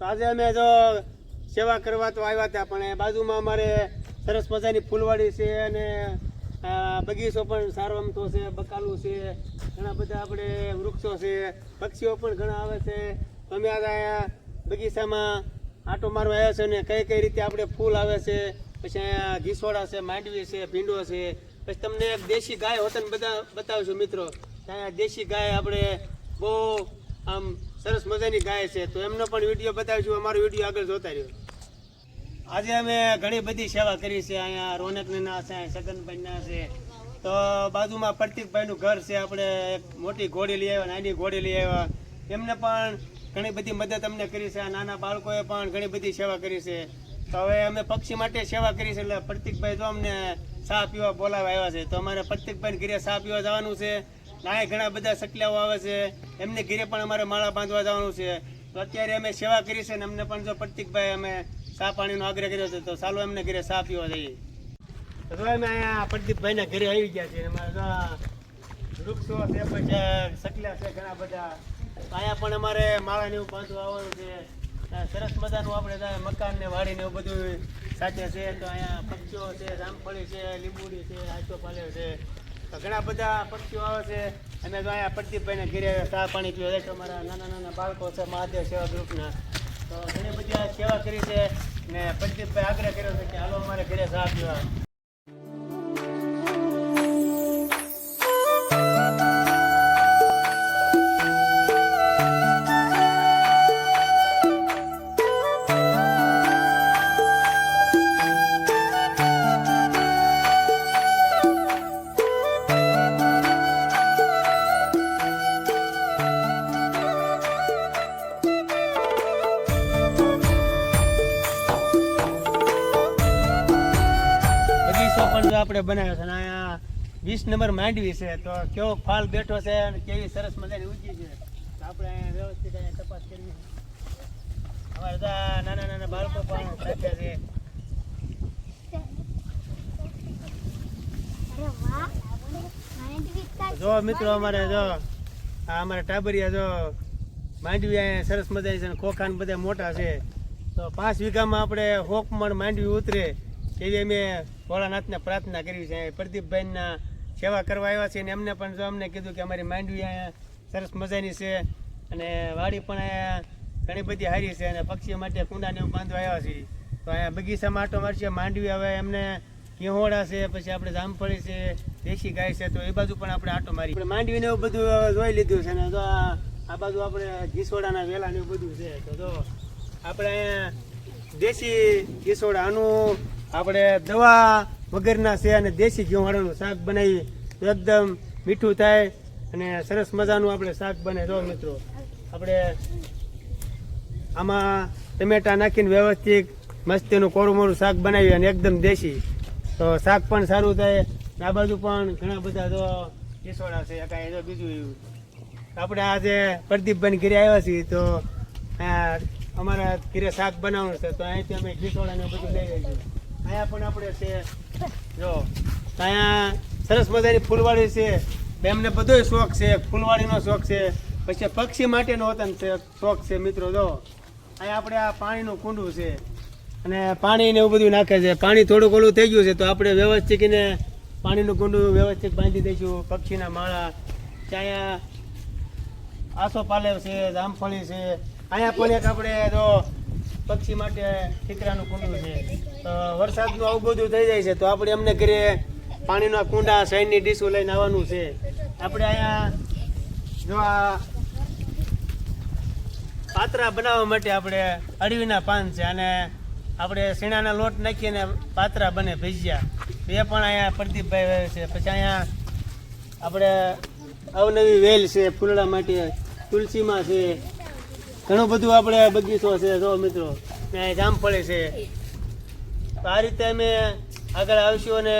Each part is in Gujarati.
આજે અમે જો સેવા કરવા તો આવ્યા હતા, પણ બાજુમાં અમારે સરસ મજાની ફૂલવાડી છે અને બગીચો પણ સારો અમથો છે, બકાલું છે, ઘણા બધા આપણે વૃક્ષો છે, પક્ષીઓ પણ ઘણા આવે છે. અમે અહીંયા બગીચામાં આટો મારવા આવ્યા છે અને કઈ કઈ રીતે આપણે ફૂલ આવે છે, પછી અહીંયા ઘીસોડા છે, માંડવી છે, ભીંડો છે, પછી તમને એક દેશી ગાય હોતને બધા બતાવશું મિત્રો. અહીંયા દેશી ગાય આપણે બહુ આમ સરસ મજાની ગાય છે. તો એમનો પણ વીડિયો બતાવીશું અમારો વીડિયો આગળ જોતા રહ્યો. આજે અમે ઘણી બધી સેવા કરી છે. અહીંયા રોનકને ના છે, અહીંયા સગનભાઈ ના છે. તો બાજુમાં પ્રતિકભાઈનું ઘર છે. આપણે એક મોટી ઘોડી લઈ આવ્યા, નાની ઘોડી લઈ આવ્યા. એમને પણ ઘણી બધી મદદ અમને કરી છે. આ નાના બાળકોએ પણ ઘણી બધી સેવા કરી છે. તો હવે અમે પક્ષી માટે સેવા કરી છે. એટલે પ્રતિકભાઈ તો અમને ચા પીવા બોલાવા આવ્યા છે. તો અમારે પ્રતિકભાઈ ઘરે ચા પીવા જવાનું છે. નાય ઘણા બધા સકલાઓ આવે છે. એમને ઘરે પણ અમારે માળા બાંધવા જવાનું છે. તો અત્યારે અમે સેવા કરી છે ને અમને પણ જો પ્રતિકભાઈ અમે સા પાણીનો આગ્રહ કર્યો છે તો ચાલો એમને ઘરે સા પીવા જઈએ. તો અમે અહીંયા પ્રદીપભાઈના ઘરે આવી ગયા છીએ. અમારે વૃક્ષો છે પછી સકલા છે ઘણા બધા. તો અહીંયા પણ અમારે માળા ને એવું બાંધવા આવવાનું છે. સરસ મજાનું આપણે મકાન ને વાડી ને એવું બધું સાચે છે. તો અહીંયા પક્ષીઓ છે જામફળી છે લીંબુડી છે આચો પાલ્યો છે. ઘણા બધા પક્ષીઓ આવે છે. અમે તો અહીંયા પ્રદીપભાઈને ઘેરે ચા પાણી પીવો છે. અમારા નાના નાના બાળકો છે, મહાદેવ સેવા ગ્રુપના. તો ઘણી બધી સેવા કરી છે ને પ્રદીપભાઈ આગ્રહ કર્યો છે કે હાલો અમારે ઘરે ચા પીવા. બનાવ્યો છે અને અહીંયા વીસ નંબર માંડવી છે. તો કેવો ફાલ બેઠો છે અને કેવી સરસ મજાની ઊંચી છે. આપણે અહીંયા વ્યવસ્થિત અહીંયા તપાસ કરીએ અમારે બધા નાના નાના બાળકો પણ સાથે છે. જો મિત્રો અમારે જો આ અમારે ટાબરિયા જો માંડવી અહીંયા સરસ મજાની છે અને ખોખાન બધા મોટા છે. તો પાંચ વીઘામાં આપણે હોકમણ માંડવી ઉતરે. એવી અમે ભોળાનાથને પ્રાર્થના કરી છે, પ્રદીપભાઈના સેવા કરવા આવ્યા છે, અને એમને પણ જો અમને કીધું કે અમારી માંડવી અહીંયા સરસ મજાની છે, અને વાડી પણ અહીંયા ઘણી બધી હારી છે, અને પક્ષીઓ માટે કુંડાને એવું બાંધવા આવ્યા છે. તો અહીંયા બગીચામાં આટો મારશે, માંડવી હવે એમને કિહોડા છે, પછી આપણે જામફળી છે, દેશી ગાય છે, તો એ બાજુ પણ આપણે આટો મારી આપણે માંડવીને એવું બધું જોઈ લીધું છે, ને તો આ બાજુ આપણે ઘીસોડાના વેલા ને એવું બધું છે, તો જો આપણે અહીંયા દેશી ઘીસોડા, આનું આપણે દવા વગરના છે અને દેશી ઘઉંવાળાનું શાક બનાવી તો એકદમ મીઠું થાય અને સરસ મજાનું આપણે શાક બને. જો મિત્રો, આપણે આમાં ટમેટા નાખીને વ્યવસ્થિત મસ્તીનું કોરું મોરું શાક બનાવી અને એકદમ દેશી. તો શાક પણ સારું થાય. આ બાજુ પણ ઘણા બધા જો કેસોડા છે કાંઈ જો બીજું એવું. આપણે આજે પ્રદીપભાઈ ઘરે આવ્યા છીએ તો અમારા ઘરે શાક બનાવવાનું છે. તો અહીંથી અમે ઘીસોડા ને બધું લઈ લઈએ અહીંયા પણ આપણે છે. જો, અહીંયા સરસ મજાની ફૂલવાડી છે. એમને બધોય શોખ છે. ફૂલવાડીનો શોખ છે. પછી પક્ષી માટેનો વતન શોખ છે મિત્રો, જો. અહીંયા આપણે આ પાણીનું કુંડું છે. અને પાણી ને એવું બધું નાખે છે. પાણી થોડુંક ઓલું થઈ ગયું છે, તો આપણે વ્યવસ્થિત એને પાણીનું કુંડું વ્યવસ્થિત બાંધી દઈશું. પક્ષીના માળા. ત્યાં આસો પાલેવ છે, જામફળી છે. અહીંયા પણ એક આપણે, જો પક્ષી માટે ઠીકરાનું કુંડું છે. તો વરસાદનું આવું બધું થઈ જાય છે, તો આપણે એમને ઘરે પાણીના કુંડા સાઈડની ડીશો લઈને આવવાનું છે. આપણે અહીંયા જો આ પાત્રા બનાવવા માટે આપણે અળવીના પાન છે અને આપણે શીણાના લોટ નાખીને પાત્રા બને ભજીયા. એ પણ અહીંયા પ્રદીપભાઈ વાવે છે. પછી અહીંયા આપણે અવનવી વેલ છે, ફૂલડા માટે તુલસીમાં છે. ઘણું બધું આપણે બગીચો છે, જો મિત્રો, ત્યાં જામફળી છે. તો આ રીતે અમે આગળ આવશું અને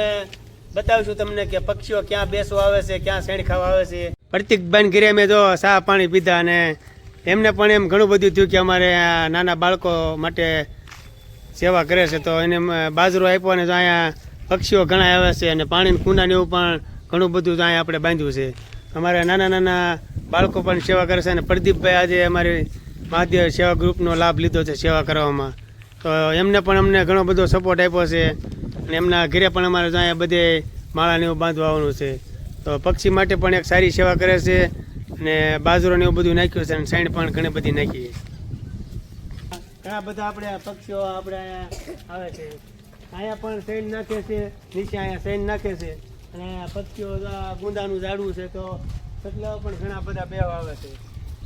બતાવીશું તમને કે પક્ષીઓ ક્યાં બેસવા આવે છે, ક્યાં શેણ ખાવા આવે છે. પ્રતિકબેન ઘરે અમે જો ચા પાણી પીધા અને એમને પણ એમ ઘણું બધું થયું કે અમારે નાના બાળકો માટે સેવા કરે છે. તો એને બાજરો આપ્યો અને અહીંયા પક્ષીઓ ઘણા આવે છે અને પાણીની કુંડાને એવું પણ ઘણું બધું અહીંયા આપણે બાંધ્યું છે. અમારે નાના નાના બાળકો પણ સેવા કરે છે અને પ્રદીપભાઈ આજે અમારી મહાદેવ સેવા ગ્રુપનો લાભ લીધો છે સેવા કરવામાં. તો એમને પણ અમને ઘણો બધો સપોર્ટ આપ્યો છે અને એમના ઘરે પણ અમારે અહીંયા બધે માળાને એવું બાંધવા આવવાનું છે. તો પક્ષી માટે પણ એક સારી સેવા કરે છે અને બાજરો ને એવું બધું નાખ્યું છે અને સાઈડ પણ ઘણી બધી નાખી ઘણા બધા આપણે પક્ષીઓ આપણે અહીંયા આવે છે. અહીંયા પણ સૈન નાખે છે, નીચે અહીંયા સૈન નાખે છે અને પક્ષીઓ ગુંદાનું ઝાડવું છે તો સટલાઓ પણ ઘણા બધા બેવા આવે છે.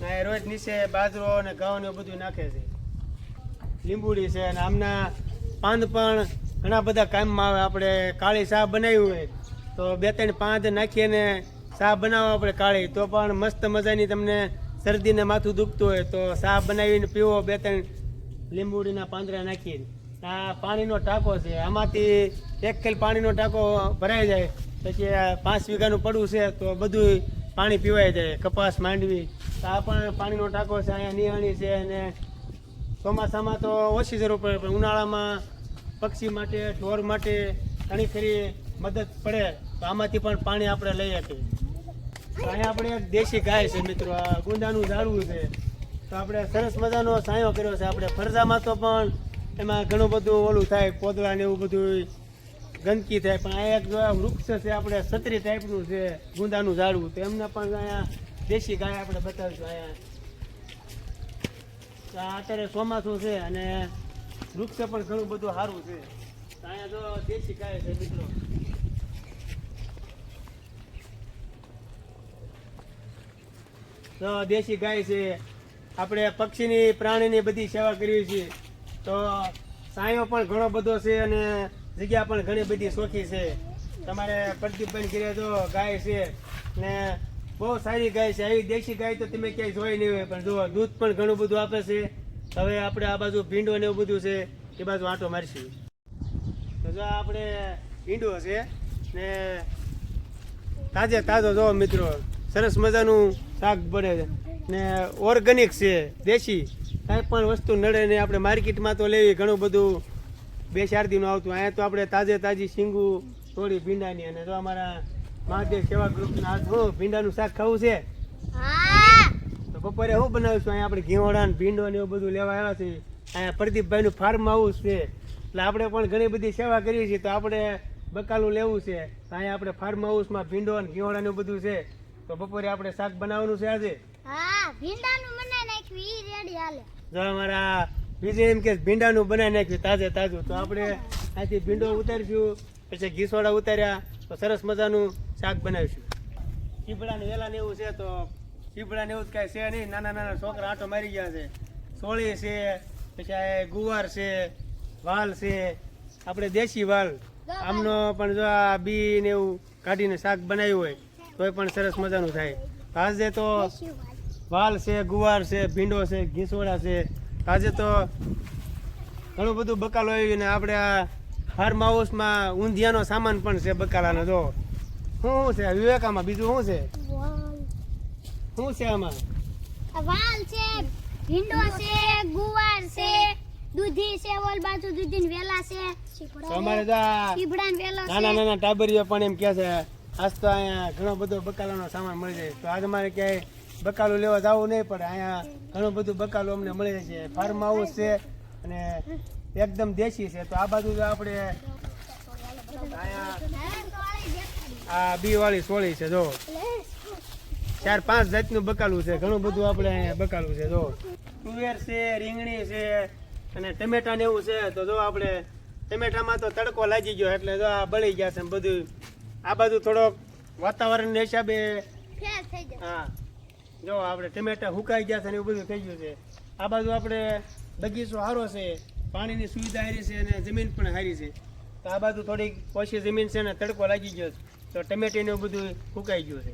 અહીંયા રોજ નીચે બાજરો અને ઘઉં ને બધું નાખે છે. લીંબુડી છે અને આમના પાંદ પણ ઘણા બધા કામમાં આવે. આપણે કાળી શાહ બનાવ્યું હોય તો બે ત્રણ પાંદ નાખીને શાહ બનાવો આપણે કાળી. તો પણ મસ્ત મજાની તમને શરદીને માથું દુખતું હોય તો શાહ બનાવીને પીવો, બે ત્રણ લીંબુડીના પાંદડા નાખીને આ પાણીનો ટાંકો છે. આમાંથી એક ખેલ પાણીનો ટાંકો ભરાઈ જાય. પછી પાંચ વીઘાનું પડવું છે તો બધું પાણી પીવાઈ જાય કપાસ માંડવી. તો આ પણ પાણીનો ટાંકો છે, અહીંયા નિહાણી છે અને ચોમાસામાં તો ઓછી જરૂર પડે, પણ ઉનાળામાં પક્ષી માટે, ઢોર માટે ઘણી ખરી મદદ પડે. તો આમાંથી પણ પાણી આપણે લઈ શકીએ અહીંયા આપણે એક દેશી ગાય છે મિત્રો, આ ગુંદાનું ઝાડવું છે. તો આપણે સરસ મજાનો સાયો કર્યો છે. આપણે ફરજામાં તો પણ એમાં ઘણું બધું ઓલું થાય, પોદળા ને એવું બધું ગંદકી થાય, પણ આ એક વૃક્ષ છે, આપણે છત્રી ટાઈપનું છે, ગુંદાનું ઝાડવું, તો એમને પણ અહીંયા દેશી ગાય આપણે બતાવીશું અહીંયા. તો અત્યારે ચોમાસું છે અને વૃક્ષ પણ ઘણું બધું સારું છે. અહીંયા જો દેશી ગાય છે, મિત્રો. તો દેશી ગાય છે. આપણે પક્ષીની પ્રાણીની બધી સેવા કરવી છે તો સાયો પણ ઘણો બધો છે અને જગ્યા પણ ઘણી બધી શોખી છે. તમારે પ્રદીપભાઈ ઘરે જો ગાય છે ને બહુ સારી ગાય છે. આવી દેશી ગાય તો તમે ક્યાંય જોઈ નહીં હોય, પણ જો દૂધ પણ ઘણું બધું આપે છે. હવે આપણે આ બાજુ ભીંડો ને એવું બધું છે, એ બાજુ આંટો મારશું. તો જો આપણે ભીંડો છે ને તાજે તાજો જો મિત્રો, સરસ મજાનું શાક બને છે. ને ઓર્ગેનિક છે, દેશી. કાંઈ પણ વસ્તુ નડે નહીં આપણે માર્કેટમાં તો લેવી ઘણું બધું. બે ચાર દિન આવતું. અહીંયા તો આપણે તાજે તાજી શીંગું થોડી ભીંડાની અને જો અમારા મહાદેવ સેવા ગ્રુપના આ હું ભીંડાનું શાક ખાવું છે? તો બપોરે હું બનાવીશું? અહીંયા આપણે ઘીવડા ને ભીંડો ને એવું બધું લેવા આવ્યા છે અહીંયા પ્રદીપભાઈનું ફાર્મ હાઉસ છે. એટલે આપણે પણ ઘણી બધી સેવા કરીએ છીએ. તો આપણે બકાલું લેવું છે. તો અહીંયા આપણે ફાર્મ હાઉસમાં ભીંડો અને ઘીવડા ને બધું છે. તો બપોરે આપણે શાક બનાવવાનું છે આજે. હા ભીંડાનું મને નાખ્યું ઈ રેડી હાલે. જો અમારા બીજે એમ કે ભીંડાનું બનાવી નાખ્યું તાજે તાજું. તો આપણે આથી ભીંડો ઉતારીશું પછી ઘીસોડા ઉતાર્યા તો સરસ મજાનું શાક બનાવીશું. ચીબડા વેલાને વેલા એવું છે તો ચીપડાને એવું જ કાંઈ છે નહીં. નાના નાના છોકરા આટો મારી ગયા છે. સોળી છે પછી આ ગુવાર છે વાલ છે. આપણે દેશી વાલ. આમનો પણ જો આ બી ને એવું કાઢીને શાક બનાવ્યું હોય તોય પણ સરસ મજાનું થાય. આજે તો વાલ. છે ગુવાર છે ભીંડો છે ઘીસોડા છે. આજે તો ઘણું બધું બકાલો આવ્યું ને આપણે આ ફાર્મ હાઉસમાં ઊંધિયાનો સામાન પણ છે બકાલાનો જો. શું છે? વિવેકામાં બીજું શું છે? શું છે આમાં? વાલ છે ભીંડો છે ગુવાર છે દૂધી છે ઓલ બાજુ દૂધી વેલા છે. અમારે તો નાના નાના ટાબરીઓ પણ એમ કહે છે આજ તો અહીંયા ઘણો બધો બકાલાનો સામાન મળી જાય. તો આજ અમારે ક્યાંય બકાલું લેવા જવું નહીં પડે. અહીંયા ઘણું બધું બકાલું અમને મળે છે. ફાર્મ હાઉસ છે અને એકદમ દેશી છે. તો આ બાજુ જો આપણે આ બી વાળી સોળી છે જો. ચાર પાંચ જાતનું બકાલું છે. ઘણું બધું આપણે અહીંયા બકાલું છે જો. તુવેર છે રીંગણી છે અને ટમેટા ને એવું છે. તો જો આપણે ટમેટામાં તો તડકો લાગી ગયો એટલે જો આ બળી ગયા છે બધું. આ બાજુ થોડોક વાતાવરણ હિસાબે હા. જો આપણે ટમેટા હુકાઈ ગયા છે ને એવું બધું થઈ ગયું છે. આ બાજુ આપણે બગીચો સારો છે, પાણીની સુવિધા સારી છે અને જમીન પણ સારી છે. તો આ બાજુ થોડીક ઓછી જમીન છે ને તડકો લાગી ગયો છે. તો ટમેટીને એવું બધું હુકાઈ ગયું છે.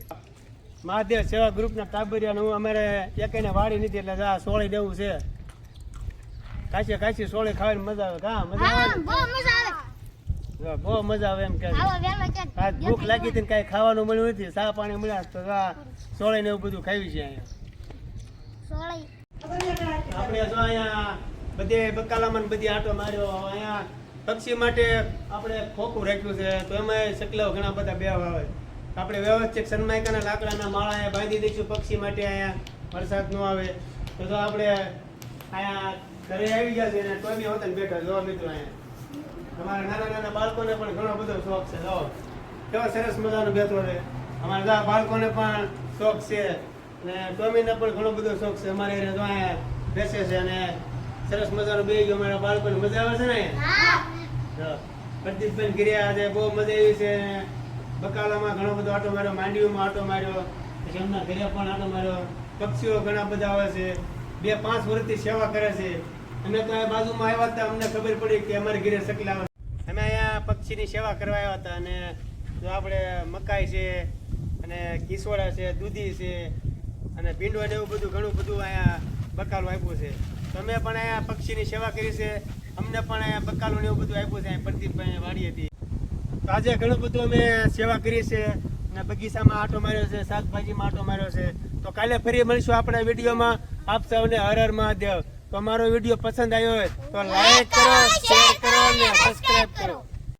મહાદેવ સેવા ગ્રુપના ટાબરિયાનું હું અમારે એકેને વાળી નથી એટલે આ સોળી દેવું છે. કાચી કાચી સોળી ખાવાની મજા આવે. હા મજા આવે. બહુ મજા આવે એમ કે. આજ ભૂખ લાગી હતી કઈ ખાવાનું મળ્યું નથી. સા પાણી મળ્યા તો સોળે ને એવું બધું ખાવી છે અહીંયા. આપણે જો અહીંયા બધે બકાલામાં બધી આટો માર્યો. અહીંયા પક્ષી માટે આપણે ખોખું રાખ્યું છે. તો એમાં શકલાઓ ઘણા બધા બે આવે. આપણે વ્યવસ્થિત સન્માયકાના લાકડાના માળા બાંધી દઈશું પક્ષી માટે અહીંયા. વરસાદ ન આવે. તો આપણે અહીંયા ઘરે આવી ગયા છે અને ટોમી હોતા બેઠા. જોવા મિત્રો અહીંયા. તમારા નાના નાના બાળકોને પણ ઘણો બધો શોખ છે જો કેવા સરસ મજાનો બેઠો છે અમારા બાળકોને પણ શોખ છે. અને ટોમીને પણ ઘણો બધો શોખ છે. અમારે એને બેસે છે અને સરસ મજાનો બે ગયો. અમારા બાળકોને મજા આવે છે ને પ્રદીપબેન ગિરિયા આજે બહુ મજા આવી છે. બકાલામાં ઘણો બધો આટો માર્યો માંડવીમાં આટો માર્યો. પછી એમના ઘરે પણ આટો માર્યો. પક્ષીઓ ઘણા બધા આવે છે. બે પાંચ વર્ષથી સેવા કરે છે. અમે તો બાજુમાં આવ્યા હતા, અમને ખબર પડી કે અમારે ઘરે સકલા અમે અહીંયા પક્ષીની સેવા કરવા આવ્યા હતા અને જો આપણે મકાઈ છે અને કિસોડા છે, દૂધી છે અને ભીંડવા એવું બધું, ઘણું બધું અહીંયા બકાલું આપ્યું છે. તો અમે પણ અહીંયા પક્ષીની સેવા કરી છે. અમને પણ અહીંયા બકાલું એવું બધું આપ્યું છે. અહીંયા પ્રદીપભાઈ વાડી હતી. તો આજે ઘણું બધું અમે સેવા કરી છે અને બગીચામાં આટો માર્યો છે, શાકભાજીમાં આટો માર્યો છે. તો કાલે ફરી મળીશું આપણા વિડીયોમાં. આપ સૌને હર હર મહાદેવ. તો અમારો વીડિયો પસંદ આવ્યો હોય તો લાઈક કરો શેર કરો અને સબસ્ક્રાઇબ કરો.